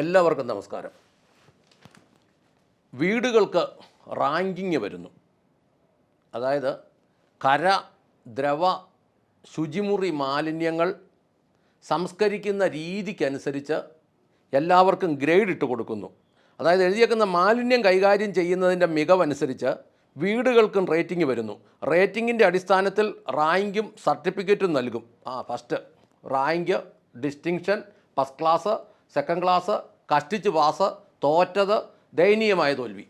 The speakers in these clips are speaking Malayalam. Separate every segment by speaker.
Speaker 1: എല്ലാവർക്കും നമസ്കാരം. വീടുകൾക്ക് റാങ്കിങ് വരുന്നു. അതായത് കര ദ്രവ ശുചിമുറി മാലിന്യങ്ങൾ സംസ്കരിക്കുന്ന രീതിക്കനുസരിച്ച് എല്ലാവർക്കും ഗ്രേഡ് ഇട്ട് കൊടുക്കുന്നു. അതായത് എഴുതിയേക്കുന്ന മാലിന്യം കൈകാര്യം ചെയ്യുന്നതിന്റെ മികവനുസരിച്ച് വീടുകൾക്കും റേറ്റിംഗ് വരുന്നു. റേറ്റിങ്ങിന്റെ അടിസ്ഥാനത്തിൽ റാങ്കും സർട്ടിഫിക്കറ്റും നൽകും. ആ first rank distinction first class second class കഷ്ടിച്ച് പാസ് തോറ്റത് ദയനീയമായ തോൽവി.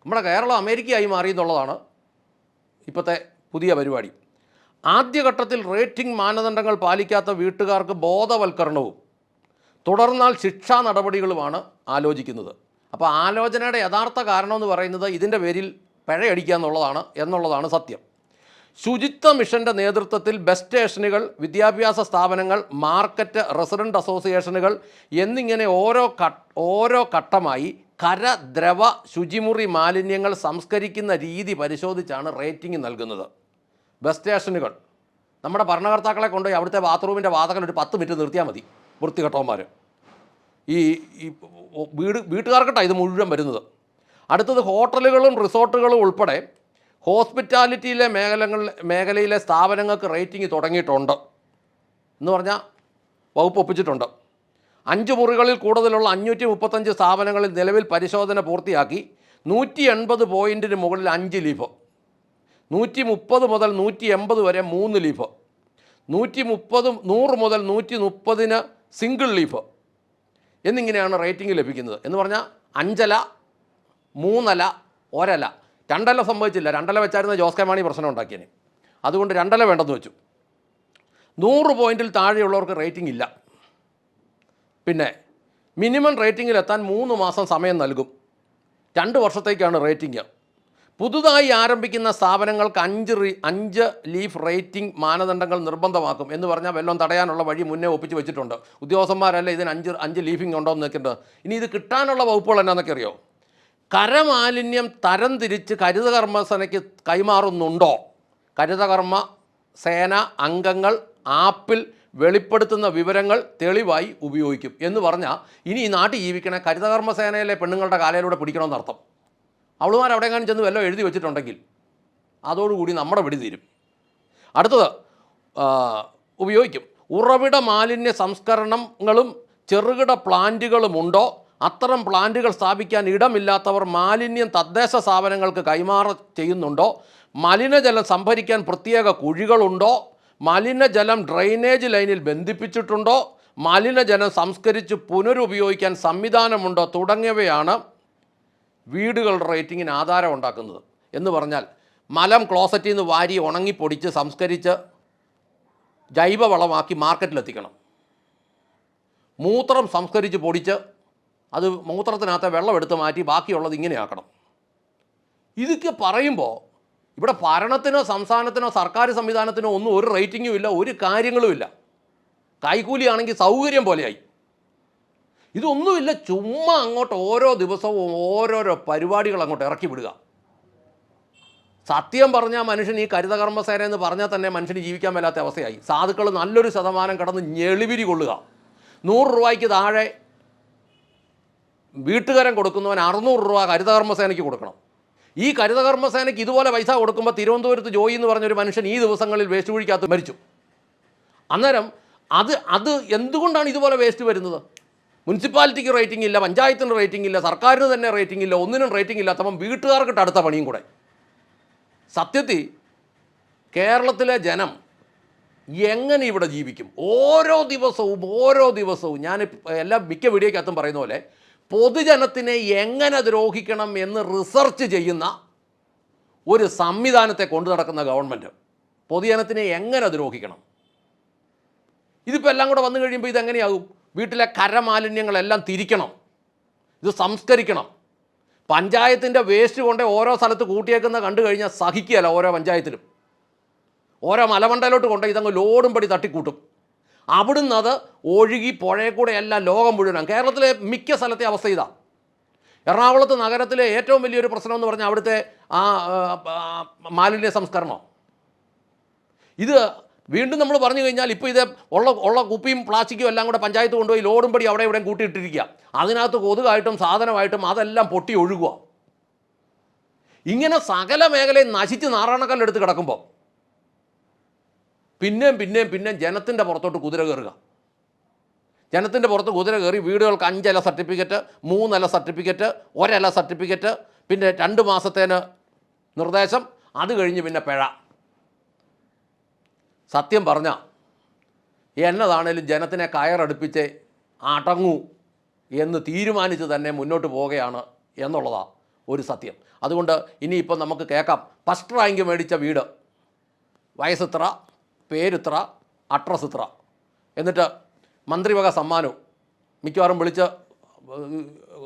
Speaker 1: നമ്മുടെ കേരളം അമേരിക്കയായി മാറി എന്നുള്ളതാണ് ഇപ്പോഴത്തെ പുതിയ പരിപാടി. ആദ്യഘട്ടത്തിൽ റേറ്റിംഗ് മാനദണ്ഡങ്ങൾ പാലിക്കാത്ത വീട്ടുകാർക്ക് ബോധവൽക്കരണവും തുടർന്നാൽ ശിക്ഷാ നടപടികളുമാണ് ആലോചിക്കുന്നത്. അപ്പോൾ ആലോചനയുടെ യഥാർത്ഥ കാരണം എന്ന് പറയുന്നത് ഇതിന്റെ പേരിൽ പിഴയടിക്കുക എന്നുള്ളതാണ് എന്നുള്ളതാണ് സത്യം. ശുചിത്വ മിഷന്റെ നേതൃത്വത്തിൽ ബസ് സ്റ്റേഷനുകൾ വിദ്യാഭ്യാസ സ്ഥാപനങ്ങൾ മാർക്കറ്റ് റെസിഡന്റ് അസോസിയേഷനുകൾ എന്നിങ്ങനെ ഓരോ ഓരോ ഘട്ടമായി കര ദ്രവ ശുചിമുറി മാലിന്യങ്ങൾ സംസ്കരിക്കുന്ന രീതി പരിശോധിച്ചാണ് റേറ്റിംഗ് നൽകുന്നത്. ബസ് സ്റ്റേഷനുകൾ. നമ്മുടെ ഭരണകർത്താക്കളെ കൊണ്ടുപോയി അവിടുത്തെ ബാത്റൂമിന്റെ വാതകൻ ഒരു പത്ത് മിനിറ്റ് നിർത്തിയാൽ മതി വൃത്തികെട്ടവന്മാർ ഈ ഈ വീട് വീട്ടുകാർക്കട്ടാണ് ഇത് മുഴുവൻ വരുന്നത്. അടുത്തത് ഹോട്ടലുകളും റിസോർട്ടുകളും ഉൾപ്പെടെ ഹോസ്പിറ്റാലിറ്റിയിലെ മേഖലകളിൽ മേഖലയിലെ സ്ഥാപനങ്ങൾക്ക് റേറ്റിംഗ് തുടങ്ങിയിട്ടുണ്ട്. എന്ന് പറഞ്ഞാൽ വകുപ്പ് ഒപ്പിച്ചിട്ടുണ്ട്. അഞ്ച് മുറികളിൽ കൂടുതലുള്ള അഞ്ഞൂറ്റി മുപ്പത്തഞ്ച് സ്ഥാപനങ്ങളിൽ നിലവിൽ പരിശോധന പൂർത്തിയാക്കി നൂറ്റി എൺപത് പോയിന്റിന് മുകളിൽ അഞ്ച് ലീഫ്. നൂറ്റി മുപ്പത് മുതൽ നൂറ്റി എൺപത് വരെ മൂന്ന് ലീഫ്. നൂറ്റി മുപ്പത് നൂറ് മുതൽ നൂറ്റി മുപ്പതിന് സിംഗിൾ ലീഫ്. എന്നിങ്ങനെയാണ് റേറ്റിംഗ് ലഭിക്കുന്നത്. എന്ന് പറഞ്ഞാൽ അഞ്ചല മൂന്നല ഒരല. രണ്ടല സംഭവിച്ചില്ല. രണ്ടല വെച്ചായിരുന്ന ജോസ് കെ മാണി പ്രശ്നം ഉണ്ടാക്കിയതിന് അതുകൊണ്ട് രണ്ടല വേണ്ടെന്ന് വെച്ചു. നൂറ് പോയിന്റിൽ താഴെയുള്ളവർക്ക് റേറ്റിംഗ് ഇല്ല. പിന്നെ മിനിമം റേറ്റിംഗിൽ എത്താൻ മൂന്ന് മാസം സമയം നൽകും. രണ്ട് വർഷത്തേക്കാണ് റേറ്റിംഗ്. പുതുതായി ആരംഭിക്കുന്ന സ്ഥാപനങ്ങൾക്ക് അഞ്ച് റീ അഞ്ച് ലീഫ് റേറ്റിംഗ് മാനദണ്ഡങ്ങൾ നിർബന്ധമാക്കും എന്ന് പറഞ്ഞാൽ വല്ലതും തടയാനുള്ള വഴി മുന്നേ ഒപ്പിച്ച് വെച്ചിട്ടുണ്ട്. ഉദ്യോഗസ്ഥന്മാരല്ല ഇതിന് അഞ്ച് അഞ്ച് ലീഫിംഗ് ഉണ്ടോ എന്ന് നിൽക്കേണ്ടത്? ഇനി ഇത് കിട്ടാനുള്ള വകുപ്പുകൾ എന്നാന്നൊക്കെ അറിയോ? കരമാലിന്യം തരം തിരിച്ച് ഹരിതകർമ്മസേനയ്ക്ക് കൈമാറുന്നുണ്ടോ? കരുതകർമ്മ സേന അംഗങ്ങൾ ആപ്പിൽ വെളിപ്പെടുത്തുന്ന വിവരങ്ങൾ തെളിവായി ഉപയോഗിക്കും എന്ന് പറഞ്ഞാൽ ഇനി ഈ നാട്ടിൽ ജീവിക്കണ കരുതകർമ്മ സേനയിലെ പെണ്ണുങ്ങളുടെ കാലയിലൂടെ പിടിക്കണമെന്നർത്ഥം അവളുമാർ എവിടെയെങ്ങാനും ചെന്ന് വല്ലതും എഴുതി വെച്ചിട്ടുണ്ടെങ്കിൽ അതോടുകൂടി നമ്മുടെ പിടി തീരും. അടുത്തത് ഉപയോഗിക്കും. ഉറവിട മാലിന്യ സംസ്കരണങ്ങളും ചെറുകിട പ്ലാന്റുകളുമുണ്ടോ? അത്തരം പ്ലാന്റുകൾ സ്ഥാപിക്കാൻ ഇടമില്ലാത്തവർ മാലിന്യം തദ്ദേശ സ്ഥാപനങ്ങൾക്ക് കൈമാറ ചെയ്യുന്നുണ്ടോ? മലിനജലം സംഭരിക്കാൻ പ്രത്യേക കുഴികളുണ്ടോ? മലിനജലം ഡ്രെയിനേജ് ലൈനിൽ ബന്ധിപ്പിച്ചിട്ടുണ്ടോ? മലിനജലം സംസ്കരിച്ച് പുനരുപയോഗിക്കാൻ സംവിധാനമുണ്ടോ? തുടങ്ങിയവയാണ് വീടുകളുടെ റേറ്റിങ്ങിന് ആധാരം ഉണ്ടാക്കുന്നത്. എന്ന് പറഞ്ഞാൽ മലം ക്ലോസറ്റിൽ നിന്ന് വാരി ഉണങ്ങി പൊടിച്ച് സംസ്കരിച്ച് ജൈവവളമാക്കി മാർക്കറ്റിലെത്തിക്കണം. മൂത്രം സംസ്കരിച്ച് പൊടിച്ച് അത് മൂത്രത്തിനകത്തെ വെള്ളം എടുത്ത് മാറ്റി ബാക്കിയുള്ളത് ഇങ്ങനെയാക്കണം. ഇതൊക്കെ പറയുമ്പോൾ ഇവിടെ ഭരണത്തിനോ സംസ്ഥാനത്തിനോ സർക്കാർ സംവിധാനത്തിനോ ഒന്നും ഒരു റേറ്റിങ്ങും ഇല്ല ഒരു കാര്യങ്ങളും ഇല്ല. കൈക്കൂലിയാണെങ്കിൽ സൗകര്യം പോലെയായി. ഇതൊന്നുമില്ല ചുമ്മാ അങ്ങോട്ട് ഓരോ ദിവസവും ഓരോരോ പരിപാടികൾ അങ്ങോട്ട് ഇറക്കി വിടുക. സത്യം പറഞ്ഞാൽ മനുഷ്യൻ ഈ കരുതകർമ്മസേന എന്ന് പറഞ്ഞാൽ തന്നെ മനുഷ്യന് ജീവിക്കാൻ മേലാത്ത അവസ്ഥയായി. സാധുക്കൾ നല്ലൊരു ശതമാനം കടന്ന് ഞെളിവിരി കൊള്ളുക. നൂറ് രൂപയ്ക്ക് താഴെ വീട്ടുകാരൻ കൊടുക്കുന്നവൻ അറുന്നൂറ് രൂപ ഹരിതകർമ്മസേനയ്ക്ക് കൊടുക്കണം. ഈ കരുതകർമ്മസേനയ്ക്ക് ഇതുപോലെ പൈസ കൊടുക്കുമ്പോൾ തിരുവനന്തപുരത്ത് ജോയി എന്ന് പറഞ്ഞൊരു മനുഷ്യൻ ഈ ദിവസങ്ങളിൽ വേസ്റ്റ് കുഴിക്കകത്ത് മരിച്ചു. അന്നേരം അത് അത് എന്തുകൊണ്ടാണ് ഇതുപോലെ വേസ്റ്റ് വരുന്നത്? മുനിസിപ്പാലിറ്റിക്ക് റേറ്റിംഗ് ഇല്ല പഞ്ചായത്തിന് റേറ്റിംഗ് ഇല്ല സർക്കാരിന് തന്നെ റേറ്റിംഗ് ഇല്ല ഒന്നിനും റേറ്റിംഗ് ഇല്ലാത്തപ്പം വീട്ടുകാർക്കിട്ട് അടുത്ത പണിയും കൂടെ. സത്യത്തിൽ കേരളത്തിലെ ജനം എങ്ങനെ ഇവിടെ ജീവിക്കും? ഓരോ ദിവസവും ഓരോ ദിവസവും ഞാൻ എല്ലാ മിക്ക വീഡിയോക്കകത്തും പറയുന്ന പോലെ പൊതുജനത്തിനെ എങ്ങനെ ദ്രോഹിക്കണം എന്ന് റിസർച്ച് ചെയ്യുന്ന ഒരു സംവിധാനത്തെ കൊണ്ടു നടക്കുന്ന ഗവൺമെന്റ് പൊതുജനത്തിനെ എങ്ങനെ ദ്രോഹിക്കണം? ഇതിപ്പോൾ എല്ലാം കൂടെ വന്നു കഴിയുമ്പോൾ ഇതെങ്ങനെയാകും? വീട്ടിലെ കരമാലിന്യങ്ങളെല്ലാം തിരിക്കണം. ഇത് സംസ്കരിക്കണം. പഞ്ചായത്തിന്റെ വേസ്റ്റ് കൊണ്ട് ഓരോ സ്ഥലത്ത് കൂട്ടിയേക്കുന്ന കണ്ടു കഴിഞ്ഞാൽ സഹിക്കുകയല്ല ഓരോ പഞ്ചായത്തിലും. ഓരോ മലമണ്ടയിലോട്ട് കൊണ്ട് ഇതങ്ങ് ലോഡും പടി തട്ടിക്കൂട്ടും. അവിടുന്ന് അത് ഒഴുകി പുഴയെ കൂടെ എല്ലാം ലോകം മുഴുവനാണ് കേരളത്തിലെ മിക്ക സ്ഥലത്തെ അവസ്ഥ ഇതാ. എറണാകുളത്ത് നഗരത്തിലെ ഏറ്റവും വലിയൊരു പ്രശ്നം എന്ന് പറഞ്ഞാൽ അവിടുത്തെ ആ മാലിന്യ സംസ്കരണം. ഇത് വീണ്ടും നമ്മൾ പറഞ്ഞു കഴിഞ്ഞാൽ ഇപ്പോൾ ഇത് ഉള്ള ഉള്ള കുപ്പിയും പ്ലാസ്റ്റിക്കും എല്ലാം കൂടെ പഞ്ചായത്ത് കൊണ്ടുപോയി ലോഡും പടി അവിടെ ഇവിടെയും കൂട്ടിയിട്ടിരിക്കുക അതിനകത്ത് കൊതുകായിട്ടും സാധനമായിട്ടും അതെല്ലാം പൊട്ടി ഒഴുകുക ഇങ്ങനെ സകല മേഖലയും നശിച്ച് നാറാണക്കല്ലെടുത്ത് കിടക്കുമ്പോൾ പിന്നെയും പിന്നെയും പിന്നെയും ജനത്തിന്റെ പുറത്തോട്ട് കുതിര കയറുക. ജനത്തിന്റെ പുറത്ത് കുതിര കയറി വീടുകൾക്ക് അഞ്ചല സർട്ടിഫിക്കറ്റ് മൂന്നല സർട്ടിഫിക്കറ്റ് ഒരല സർട്ടിഫിക്കറ്റ് പിന്നെ രണ്ട് മാസത്തേന് നിർദ്ദേശം അത് കഴിഞ്ഞ് പിന്നെ പിഴ. സത്യം പറഞ്ഞ എന്നതാണേലും ജനത്തിനെ കയറടുപ്പിച്ച് അടങ്ങൂ എന്ന് തീരുമാനിച്ച് തന്നെ മുന്നോട്ട് പോവുകയാണ് എന്നുള്ളതാണ് ഒരു സത്യം. അതുകൊണ്ട് ഇനിയിപ്പം നമുക്ക് കേൾക്കാം. ഫസ്റ്റ് റാങ്ക് മേടിച്ച വീട് വയസ്സിത്ര പേരിത്ര അഡ്രസ് ഇത്ര എന്നിട്ട് മന്ത്രിവക സമ്മാനവും മിക്കവാറും വിളിച്ച്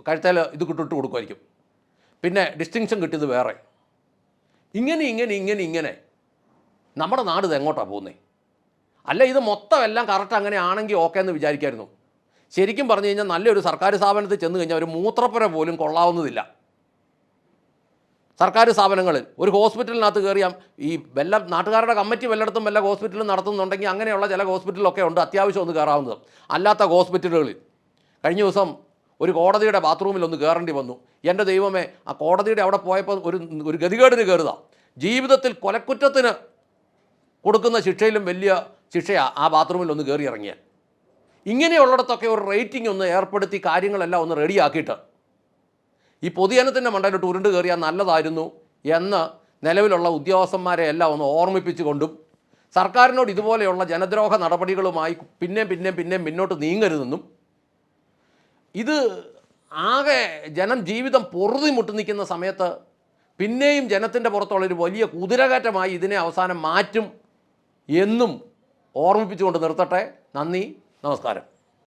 Speaker 1: കഴുത്തേൽ ഇത് കിട്ടിട്ട് കൊടുക്കുമായിരിക്കും. പിന്നെ ഡിസ്റ്റിങ്ഷൻ കിട്ടിയത് വേറെ. ഇങ്ങനെ ഇങ്ങനെ ഇങ്ങനെ ഇങ്ങനെ നമ്മുടെ നാട് ഇത് എങ്ങോട്ടാണ് പോകുന്നത് അല്ല ഇത് മൊത്തം എല്ലാം കറക്റ്റ് അങ്ങനെ ആണെങ്കിൽ ഓക്കെ എന്ന് വിചാരിക്കായിരുന്നു. ശരിക്കും പറഞ്ഞു കഴിഞ്ഞാൽ നല്ലൊരു സർക്കാർ സ്ഥാപനത്തിൽ ചെന്ന് കഴിഞ്ഞാൽ ഒരു മൂത്രപ്പുര പോലും കൊള്ളാവുന്നതില്ല. സർക്കാർ സ്ഥാപനങ്ങളിൽ ഒരു ഹോസ്പിറ്റലിനകത്ത് കയറിയാൽ ഈ വല്ല നാട്ടുകാരുടെ കമ്മിറ്റി വല്ലയിടത്തും വല്ല ഹോസ്പിറ്റലും നടത്തുന്നുണ്ടെങ്കിൽ അങ്ങനെയുള്ള ചില ഹോസ്പിറ്റലൊക്കെ ഉണ്ട് അത്യാവശ്യം ഒന്ന് കയറാവുന്നത്. അല്ലാത്ത ഹോസ്പിറ്റലുകളിൽ. കഴിഞ്ഞ ദിവസം ഒരു കോടതിയുടെ ബാത്റൂമിൽ ഒന്ന് കയറേണ്ടി വന്നു. എന്റെ ദൈവമേ ആ കോടതിയുടെ അവിടെ പോയപ്പോൾ ഒരു ഒരു ഗതികേടിന് കയറുക. ജീവിതത്തിൽ കൊലക്കുറ്റത്തിന് കൊടുക്കുന്ന ശിക്ഷയിലും വലിയ ശിക്ഷയാണ് ആ ബാത്റൂമിൽ ഒന്ന് കയറി ഇറങ്ങിയാൽ ഇങ്ങനെയുള്ളിടത്തൊക്കെ ഒരു റേറ്റിംഗ് ഒന്ന് ഏർപ്പെടുത്തി കാര്യങ്ങളെല്ലാം ഒന്ന് റെഡിയാക്കിയിട്ട് ഈ പൊതുജനത്തിന്റെ മണ്ടയിലോട്ട് ഉരുണ്ട് കയറിയാൽ നല്ലതായിരുന്നു എന്ന് നിലവിലുള്ള ഉദ്യോഗസ്ഥന്മാരെ എല്ലാം ഒന്ന് ഓർമ്മിപ്പിച്ചുകൊണ്ടും സർക്കാരിനോട് ഇതുപോലെയുള്ള ജനദ്രോഹ നടപടികളുമായി പിന്നെയും പിന്നെയും പിന്നെയും മുന്നോട്ട് നീങ്ങരുതെന്നും ഇത് ആകെ ജനം ജീവിതം പൊറുതി മുട്ടി നിൽക്കുന്ന സമയത്ത് പിന്നെയും ജനത്തിന്റെ പുറത്തുള്ളൊരു വലിയ കുതിരകയറ്റമായി ഇതിനെ അവസാനം മാറ്റും എന്നും ഓർമ്മിപ്പിച്ചുകൊണ്ട് നിർത്തട്ടെ. നന്ദി. നമസ്കാരം.